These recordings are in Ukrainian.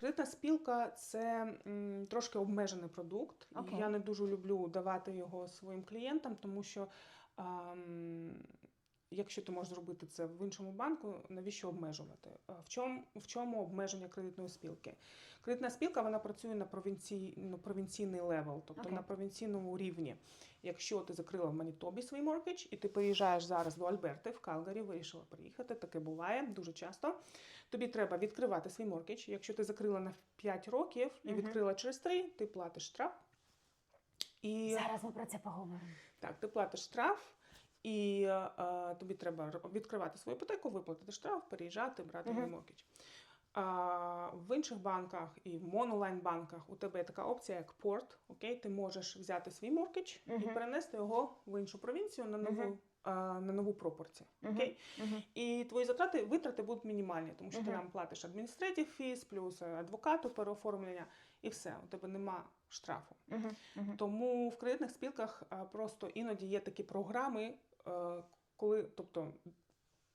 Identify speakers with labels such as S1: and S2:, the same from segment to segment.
S1: Кредитна спілка це м, трошки обмежений продукт.
S2: Okay.
S1: Я не дуже люблю давати його своїм клієнтам, тому що ам, якщо ти можеш зробити це в іншому банку, навіщо обмежувати? В чому, в чому обмеження кредитної спілки? Кредитна спілка вона працює на провінцій, на провінційний левел, тобто
S2: Окей.
S1: на провінційному рівні. Якщо ти закрила в Манітобі свій моркідж, і ти переїжджаєш зараз до Альберти в Калгарі, вирішила приїхати, таке буває дуже часто. Тобі треба відкривати свій моркідж. Якщо ти закрила на 5 років і
S2: Мгм.
S1: відкрила через 3, ти платиш штраф. І
S2: Зараз ми про це поговоримо.
S1: так, ти платиш штраф, і е, тобі треба відкривати свою іпотеку, виплатити штраф, переїжджати, брати
S2: uh
S1: -huh. мокіч. А, в інших банках і в монолайн-банках у тебе є така опція, як порт. Окей, ти можеш взяти свій моркідж і перенести його в іншу провінцію на нову,
S2: Мгм.
S1: А, на нову пропорцію.
S2: Мгм.
S1: Окей?
S2: Мгм.
S1: І твої затрати витрати будуть мінімальні, тому що ти нам платиш адміністратив фіз, плюс е, адвокату переоформлення, і все. У тебе нема штрафу.
S2: Мгм. Мгм.
S1: Тому в кредитних спілках а, просто іноді є такі програми, е, коли, тобто,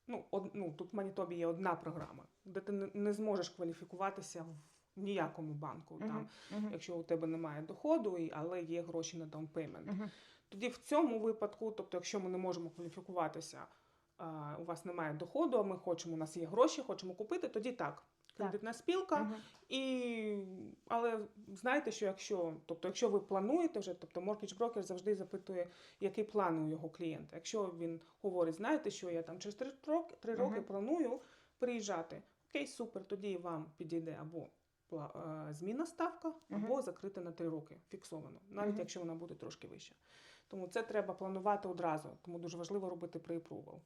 S1: ну, од, ну тут в Манітобі є одна програма, де ти не зможеш кваліфікуватися в ніякому банку, там,
S2: Мгм. Мгм.
S1: якщо у тебе немає доходу, але є гроші на down payment.
S2: Мгм.
S1: Тоді в цьому випадку, тобто, якщо ми не можемо кваліфікуватися, а, у вас немає доходу, а ми хочемо, у нас є гроші, хочемо купити, тоді так. Кредитна спілка,
S2: Мгм.
S1: і, але знаєте, що якщо, тобто, якщо ви плануєте вже, тобто mortgage broker завжди запитує, який план у його клієнта. Якщо він говорить, знаєте, що я там через три роки, три роки
S2: Мгм.
S1: планую приїжджати, окей, супер, тоді вам підійде або зміна ставка, або закрита на три роки, фіксовано, навіть якщо вона буде трошки вища. Тому це треба планувати одразу, тому дуже важливо робити pre-approval.